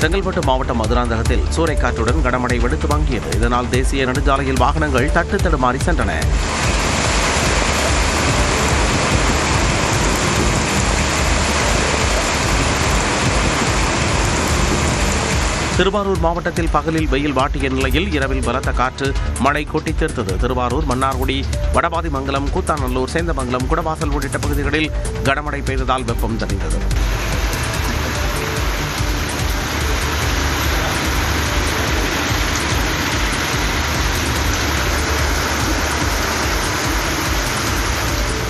செங்கல்பட்டு மாவட்டம் மதுராந்தகத்தில் சூறைக்காற்றுடன் கனமழை வெடித்து வாங்கியது இதனால் தேசிய நெடுஞ்சாலையில் வாகனங்கள் தட்டு தடுமாறி சென்றன. திருவாரூர் மாவட்டத்தில் பகலில் வெயில் வாட்டிய நிலையில் இரவில் பலத்த காற்று மழை கொட்டி தீர்த்தது திருவாரூர் மன்னார்குடி வடபாதிமங்கலம் கூத்தாநல்லூர் சேந்தமங்கலம் குடவாசல் உள்ளிட்ட பகுதிகளில் கனமழை பெய்ததால் வெப்பம் தணிந்தது.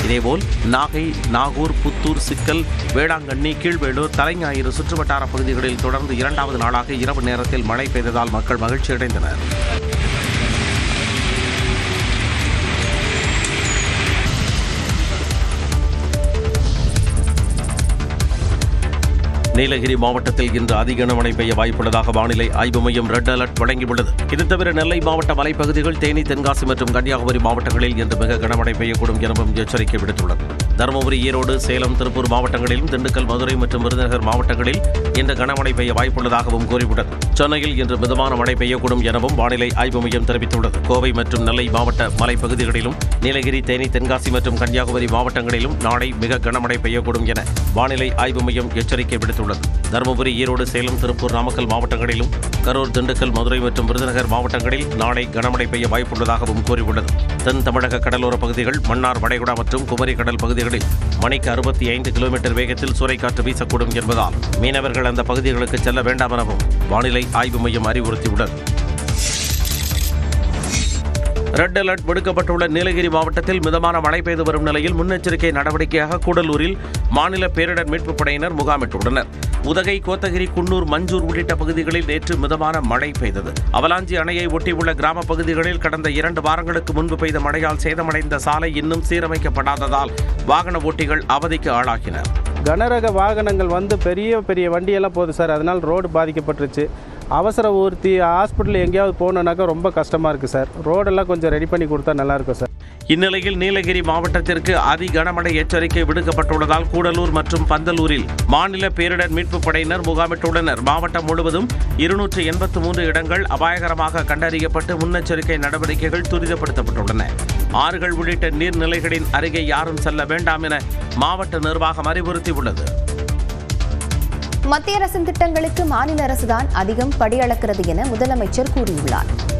இதேபோல் நாகை நாகூர் புத்தூர் சிக்கல் வேளாங்கண்ணி கீழ்வேளூர் தலைஞாயிறு சுற்றுவட்டார பகுதிகளில் தொடர்ந்து இரண்டாவது நாளாக இரவு நேரத்தில் மழை பெய்ததால் மக்கள் மகிழ்ச்சியடைந்தனர். நீலகிரி மாவட்டத்தில் இன்று அதிக கனமழை பெய்ய வாய்ப்புள்ளதாக வானிலை ஆய்வு மையம் ரெட் அலர்ட் வழங்கியுள்ளது. இது தவிர நெல்லை மாவட்ட மலைப்பகுதிகள் தேனி தென்காசி மற்றும் கன்னியாகுமரி மாவட்டங்களில் இன்று மிக கனமழை பெய்யக்கூடும் எனவும் எச்சரிக்கை விடுத்துள்ளது. தருமபுரி ஈரோடு சேலம் திருப்பூர் மாவட்டங்களிலும் திண்டுக்கல் மதுரை மற்றும் விருதுநகர் மாவட்டங்களில் இன்று கனமழை பெய்ய வாய்ப்புள்ளதாகவும் கூறியுள்ளது சென்னையில் இன்று மிதமான மழை பெய்யக்கூடும் எனவும் வானிலை ஆய்வு மையம் தெரிவித்துள்ளது. கோவை மற்றும் நெல்லை மாவட்ட மலைப்பகுதிகளிலும் நீலகிரி தேனி தென்காசி மற்றும் கன்னியாகுமரி மாவட்டங்களிலும் நாளை மிக கனமழை பெய்யக்கூடும் என வானிலை ஆய்வு மையம் எச்சரிக்கை விடுத்துள்ளது. தருமபுரி ஈரோடு சேலம் திருப்பூர் நாமக்கல் மாவட்டங்களிலும் கரூர் திண்டுக்கல் மதுரை மற்றும் விருதுநகர் மாவட்டங்களில் நாளை கனமழை பெய்ய வாய்ப்புள்ளதாகவும் கூறியுள்ளது. தென் தமிழக கடலோர பகுதிகள் மன்னார் வளைகுடா மற்றும் குமரி கடல் பகுதிகள் பகுதிகளில் மணிக்கு அறுபத்தி ஐந்து கிலோமீட்டர் வேகத்தில் சூறைக்காற்று வீசக்கூடும் என்பதால் மீனவர்கள் அந்த பகுதிகளுக்கு செல்ல வேண்டாம் எனவும் வானிலை ஆய்வு மையம் அறிவுறுத்தியுள்ளது. ரெட் அலர்ட் விடுக்கப்பட்டுள்ள நீலகிரி மாவட்டத்தில் மிதமான மழை பெய்து வரும் நிலையில் முன்னெச்சரிக்கை நடவடிக்கையாக கூடலூரில் மாநில பேரிடர் மீட்புப் படையினர் முகாமிட்டுள்ளனர். உதகை கோத்தகிரி குன்னூர் மஞ்சூர் உள்ளிட்ட பகுதிகளில் நேற்று மிதமான மழை பெய்தது. அவலாஞ்சி அணையை ஒட்டியுள்ள கிராம பகுதிகளில் கடந்த இரண்டு வாரங்களுக்கு முன்பு பெய்த மழையால் சேதமடைந்த சாலை இன்னும் சீரமைக்கப்படாததால் வாகன ஓட்டிகள் அவதிக்கு ஆளாகினர் கனரக வாகனங்கள் வந்து பெரிய பெரிய வண்டியெல்லாம் போகுது சார். அதனால் ரோடு பாதிக்கப்பட்டுருச்சு. அவசர ஊர்த்தி ஹாஸ்பிட்டல் எங்கேயாவது போகணுன்னாக்கா ரொம்ப கஷ்டமாக இருக்குது சார். ரோடெல்லாம் கொஞ்சம் ரெடி பண்ணி கொடுத்தா நல்லாயிருக்கும் சார். இந்நிலையில் நீலகிரி மாவட்டத்திற்கு அதி கனமழை எச்சரிக்கை விடுக்கப்பட்டுள்ளதால் கூடலூர் மற்றும் பந்தலூரில் மாநில பேரிடர் மீட்புப் படையினர் முகாமிட்டுள்ளனர். மாவட்டம் முழுவதும் இருநூற்று எண்பத்து மூன்று இடங்கள் அபாயகரமாக கண்டறியப்பட்டு முன்னெச்சரிக்கை நடவடிக்கைகள் துரிதப்படுத்தப்பட்டுள்ளன. ஆறுகள் உள்ளிட்ட நீர்நிலைகளின் அருகே யாரும் செல்ல வேண்டாம் என மாவட்ட நிர்வாகம் அறிவுறுத்தியுள்ளது. மத்திய அரசின் திட்டங்களுக்கு மாநில அரசுதான் அதிகம் படியளக்கிறது என முதலமைச்சர் கூறியுள்ளார்.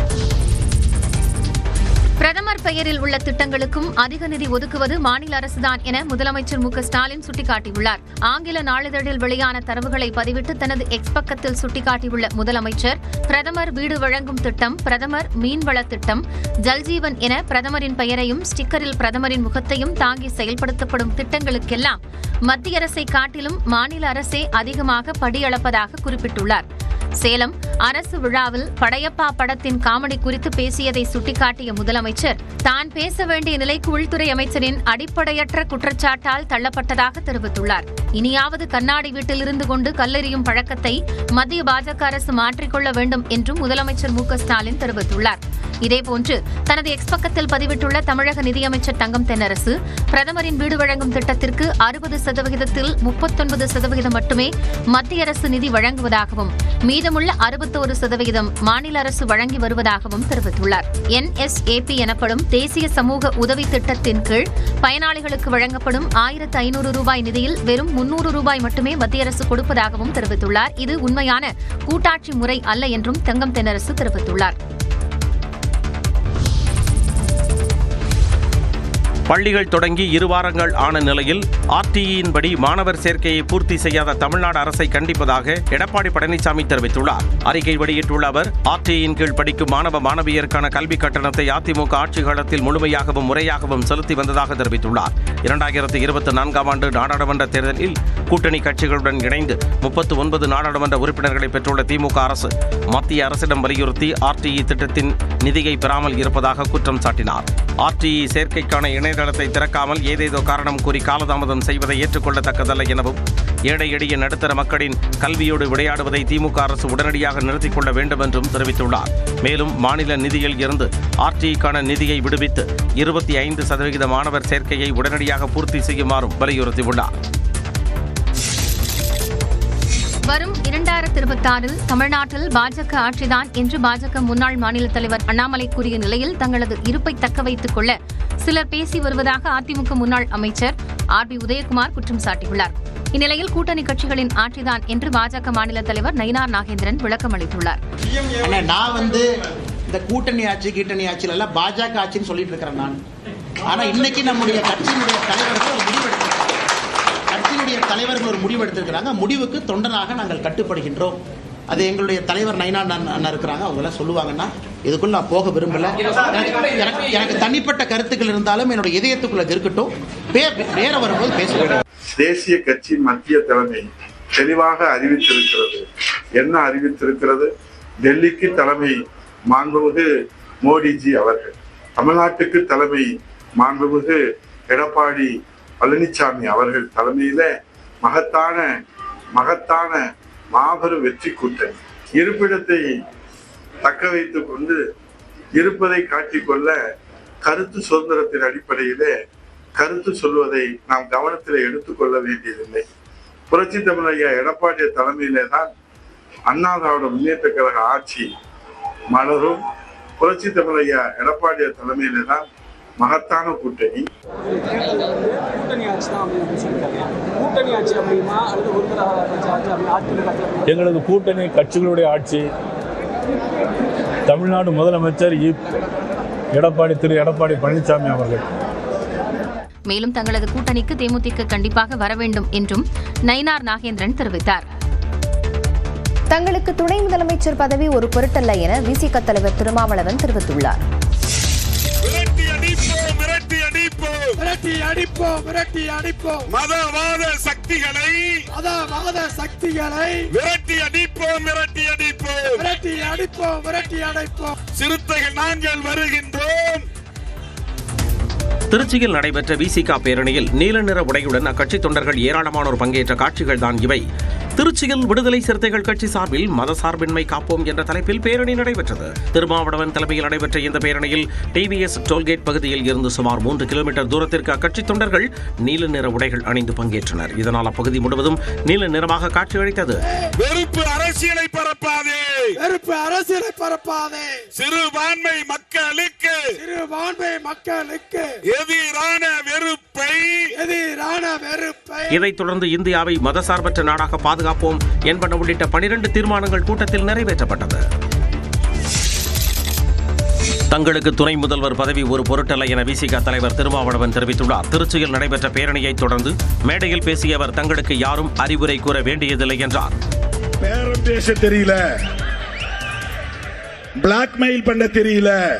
பிரதமர் பெயரில் உள்ள திட்டங்களுக்கும் அதிக நிதி ஒதுக்குவது மாநில அரசுதான் என முதலமைச்சர் மு ஸ்டாலின் சுட்டிக்காட்டியுள்ளார். ஆங்கில நாளிதழில் வெளியான தரவுகளை பதிவிட்டு தனது எக்ஸ் பக்கத்தில் சுட்டிக்காட்டியுள்ள முதலமைச்சர் பிரதமர் வீடு வழங்கும் திட்டம் பிரதமர் மீன்வள திட்டம் ஜல்ஜீவன் என பிரதமரின் பெயரையும் ஸ்டிக்கரில் பிரதமரின் முகத்தையும் தாங்கி செயல்படுத்தப்படும் திட்டங்களுக்கெல்லாம் மத்திய அரசை காட்டிலும் மாநில அரசே அதிகமாக படியளப்பதாக குறிப்பிட்டுள்ளார். சேலம் அரசு விழாவில் படையப்பா படத்தின் காமெடி குறித்து பேசியதை சுட்டிக்காட்டிய முதலமைச்சர் தான் பேச வேண்டிய நிலைக்கு உள்துறை அமைச்சரின் அடிப்படையற்ற குற்றச்சாட்டால் தள்ளப்பட்டதாக தெரிவித்துள்ளார். இனியாவது கண்ணாடி வீட்டில் இருந்து கொண்டு கல்லெறியும் பழக்கத்தை மத்திய பாஜக அரசு மாற்றிக்கொள்ள வேண்டும் என்றும் முதலமைச்சர் மு க ஸ்டாலின் தெரிவித்துள்ளார். இதேபோன்று தனது எக்ஸ் பக்கத்தில் பதிவிட்டுள்ள தமிழக நிதியமைச்சர் தங்கம் தென்னரசு பிரதமரின் வீடு வழங்கும் திட்டத்திற்கு அறுபது சதவிகிதத்தில் முப்பத்தொன்பது சதவிகிதம் மட்டுமே மத்திய அரசு நிதி வழங்குவதாகவும் மீதமுள்ள அறுபத்தோரு சதவிகிதம் மாநில அரசு வழங்கி வருவதாகவும் தெரிவித்துள்ளார். என்எஸ்ஏபி எனப்படும் தேசிய சமூக உதவி திட்டத்தின் கீழ் பயனாளிகளுக்கு வழங்கப்படும் ஆயிரத்து ஐநூறு ரூபாய் நிதியில் வெறும் முன்னூறு ரூபாய் மட்டுமே மத்திய அரசு கொடுப்பதாகவும் தெரிவித்துள்ளார். இது உண்மையான கூட்டாட்சி முறை அல்ல என்றும் தங்கம் தென்னரசு தெரிவித்துள்ளார். பள்ளிகள் தொடங்கி இரு வாரங்கள் ஆன நிலையில் ஆர்டிஇயின்படி மாணவர் சேர்க்கையை பூர்த்தி செய்யாத தமிழ்நாடு அரசை கண்டிப்பதாக எடப்பாடி பழனிசாமி தெரிவித்துள்ளார். அறிக்கை வெளியிட்டுள்ள அவர் ஆர்டிஇயின் கீழ் படிக்கும் மாணவ மாணவியருக்கான கல்வி கட்டணத்தை அதிமுக ஆட்சி காலத்தில் முழுமையாகவும் முறையாகவும் செலுத்தி வந்ததாக தெரிவித்துள்ளார். இரண்டாயிரத்தி இருபத்தி நான்காம் ஆண்டு நாடாளுமன்ற தேர்தலில் கூட்டணி கட்சிகளுடன் இணைந்து முப்பத்தி ஒன்பது நாடாளுமன்ற உறுப்பினர்களை பெற்றுள்ள திமுக அரசு மத்திய அரசிடம் வலியுறுத்தி ஆர்டிஇ திட்டத்தின் நிதியை பெறாமல் இருப்பதாக குற்றம் சாட்டினார். ஆர்டிஇ சேர்க்கைக்கான இணையதளத்தை திறக்காமல் ஏதேதோ காரணம் கூறி காலதாமதம் செய்வதை ஏற்றுக்கொள்ளத்தக்கதல்ல எனவும் ஏழை எளிய நடுத்தர மக்களின் கல்வியோடு விளையாடுவதை திமுக அரசு உடனடியாக நிறுத்திக் கொள்ள வேண்டும் என்றும் தெரிவித்துள்ளார். மேலும் மாநில நிதியில் இருந்து ஆர்டிஇக்கான நிதியை விடுவித்து இருபத்தி ஐந்து சதவிகித மாணவர் சேர்க்கையை உடனடியாக பூர்த்தி செய்யுமாறும் வலியுறுத்தியுள்ளார். வரும் இரண்டாயிரத்தி இருபத்தாறில் தமிழ்நாட்டில் பாஜக ஆட்சிதான் என்று பாஜக முன்னாள் மாநில தலைவர் அண்ணாமலை கூறிய நிலையில் தங்களது இருப்பை தக்க வைத்துக் கொள்ள சிலர் பேசி வருவதாக அதிமுக முன்னாள் அமைச்சர் ஆர் பி உதயகுமார் குற்றம் சாட்டியுள்ளார். இந்நிலையில் கூட்டணி கட்சிகளின் ஆட்சிதான் என்று பாஜக மாநில தலைவர் நயினார் நாகேந்திரன் விளக்கம் அளித்துள்ளார். நான் வந்து இந்த கூட்டணி ஆட்சி கீட்டணி ஆட்சியில எல்லாம் பாஜக ஆட்சின்னு சொல்லிட்டு இருக்கிறேன் நான். ஆனா இன்னைக்கு நம்முடைய கட்சியினுடைய தலைவர்கள் ஒரு முடிவு கட்சியினுடைய தலைவர்கள் ஒரு முடிவு எடுத்திருக்கிறாங்க. முடிவுக்கு தொண்டனாக நாங்கள் கட்டுப்படுகின்றோம். அது எங்களுடைய தலைவர் நைனா அண்ணா இருக்கிறாங்க. அவங்க எல்லாம் சொல்லுவாங்கன்னா இதுக்குள்ள நான் போக விரும்பல. எனக்கு எனக்கு- தனிப்பட்ட கருத்துக்கள் இருந்தாலும் என்னுடைய இதயத்துக்குள்ள இருக்கட்டும். பே- வேற வரும்போது பேசுகிறேன் தேசிய கட்சி மத்திய தலைமை தெளிவாக அறிவித்திருக்கிறது. என்ன அறிவித்திருக்கிறது? டெல்லிக்கு தலைமை மாண்புமிகு மோடிஜி அவர்கள் தமிழ்நாட்டுக்கு தலைமை மாண்புமிகு எடப்பாடி பழனிசாமி அவர்கள் தலைமையில மகத்தான மகத்தான மாபெரும் வெற்றி கூட்டணி இருப்பிடத்தை தக்க வைத்துக் கொண்டு இருப்பதை காட்டிக்கொள்ள கருத்து சுதந்திரத்தின் அடிப்படையிலே கருத்து சொல்வதை நாம் கவனத்தில் எடுத்துக்கொள்ள வேண்டியதில்லை. புரட்சி தமிழையா எடப்பாடிய தலைமையிலே தான் அண்ணா திராவிட முன்னேற்ற கழக ஆட்சி மலரும். புரட்சி தமிழையா எடப்பாடிய தலைமையிலே தான் மகத்தான கூட்டணி. எங்களது கூட்டணி கட்சிகளுடைய ஆட்சி. தமிழ்நாடு முதலமைச்சர் இ. எடப்பாடி திரு. எடப்பாடி பழனிசாமி அவர்கள். மேலும் தங்களது கூட்டணிக்கு தேமுதிக கண்டிப்பாக வர வேண்டும் என்றும் நயினார் நாகேந்திரன் தெரிவித்தார். தங்களுக்கு துணை முதலமைச்சர் பதவி ஒரு பொருட்டல்ல என விசிக தலைவர் திருமாவளவன் தெரிவித்துள்ளார். அடிப்போம். விரட்டி அடிப்போம் விரட்டி அடிப்போம். மதவாத சக்திகளை மதவாத சக்திகளை விரட்டி அடிப்போம் விரட்டி அடிப்போம். விரட்டி அடிப்போம் விரட்டி அடைப்போம். சிறுத்தைகள் நாங்கள் வருகின்றோம். திருச்சியில் நடைபெற்ற விசிகா பேரணியில் நீல நிற உடையுடன் அக்கட்சி தொண்டர்கள் ஏராளமானோர் பங்கேற்ற காட்சிகள் தான் இவை. திருச்சியில் விடுதலை சிறுத்தைகள் கட்சி சார்பில் மதசார்பின்மை காப்போம் என்ற தலைப்பில் பேரணி நடைபெற்றது. திருமாவளவன் தலைமையில் நடைபெற்ற இந்த பேரணியில் டிவிஎஸ் டோல்கேட் பகுதியில் இருந்து சுமார் மூன்று கிலோமீட்டர் தூரத்திற்கு அக்கட்சி தொண்டர்கள் நீல நிற உடைகள் அணிந்து பங்கேற்றனர். இதனால் அப்பகுதி முழுவதும் நீல நிறமாக காட்சியளித்தது. வெறுப்பு அரசியலை பரப்பாதே. வெறுப்பு அரசியலை பரப்பாதே. சிறுபான்மை மக்களுக்கு. சிறுபான்மை மக்களுக்கு. எதிரான வெறுப்பை எதிரான வெறுப்பை இதைத் தொடர்ந்து இந்தியாவை மதசார்பற்ற நாடாக பாதுகாப்போம் என்பன உள்ளிட்ட பனிரெண்டு தீர்மானங்கள் கூட்டத்தில் நிறைவேற்றப்பட்டது. தங்களுக்கு துணை முதல்வர் பதவி ஒரு பொருட்டல்ல என விசிக தலைவர் திருமாவளவன் தெரிவித்துள்ளார். திருச்சியில் நடைபெற்ற பேரணியைத் தொடர்ந்து மேடையில் பேசிய அவர் தங்களுக்கு யாரும் அறிவுரை கூற வேண்டியதில்லை என்றார். பேரம் பேச தெரியல. பிளாக்மெயில் பண்ண தெரியல.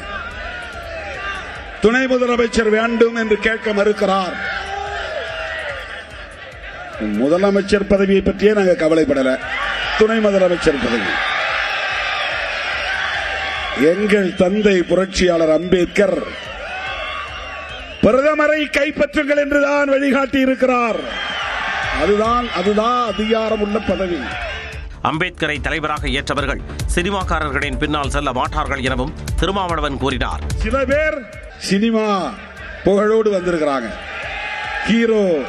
துணை முதலமைச்சர் வேண்டும் என்று கேட்க மறுக்கிறார். முதலமைச்சர் பதவியை பற்றியே நாங்க கவலைப்படல. துணை முதலமைச்சர் பதவி. எங்கள் தந்தை புரட்சியாளர் அம்பேத்கர் பிரதமரை கைப்பற்றுங்கள் என்றுதான் வழிகாட்டி இருக்கிறார் அதுதான் அதுதான் அதிகாரம் உள்ள பதவி. அம்பேத்கரை தலைவராக ஏற்றவர்கள் சினிமாக்காரர்களின் பின்னால் செல்ல மாட்டார்கள் எனவும் திருமாவளவன் கூறினார். சில பேர் சினிமா புகழோடு வந்திருக்கிறாங்க. ஹீரோ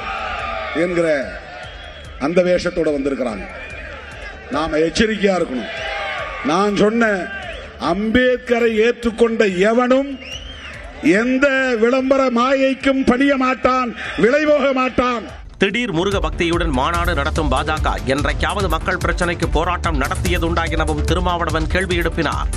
என்கிற அந்த வேஷத்தோட வந்திருக்கிறாங்க. நாம எச்சரிக்கையா இருக்கணும். நான் சொன்ன அம்பேத்கரை ஏற்றுக்கொண்ட எவனும் எந்த விளம்பர மாயைக்கும் பணிய மாட்டான் விளைவோக மாட்டான். திடீர் முருக பக்தியுடன் மாநாடு நடத்தும் பாஜக என்றைக்காவது மக்கள் பிரச்சனைக்கு போராட்டம் நடத்தியதுண்டா எனவும் திருமாவளவன் கேள்வி எழுப்பினார்.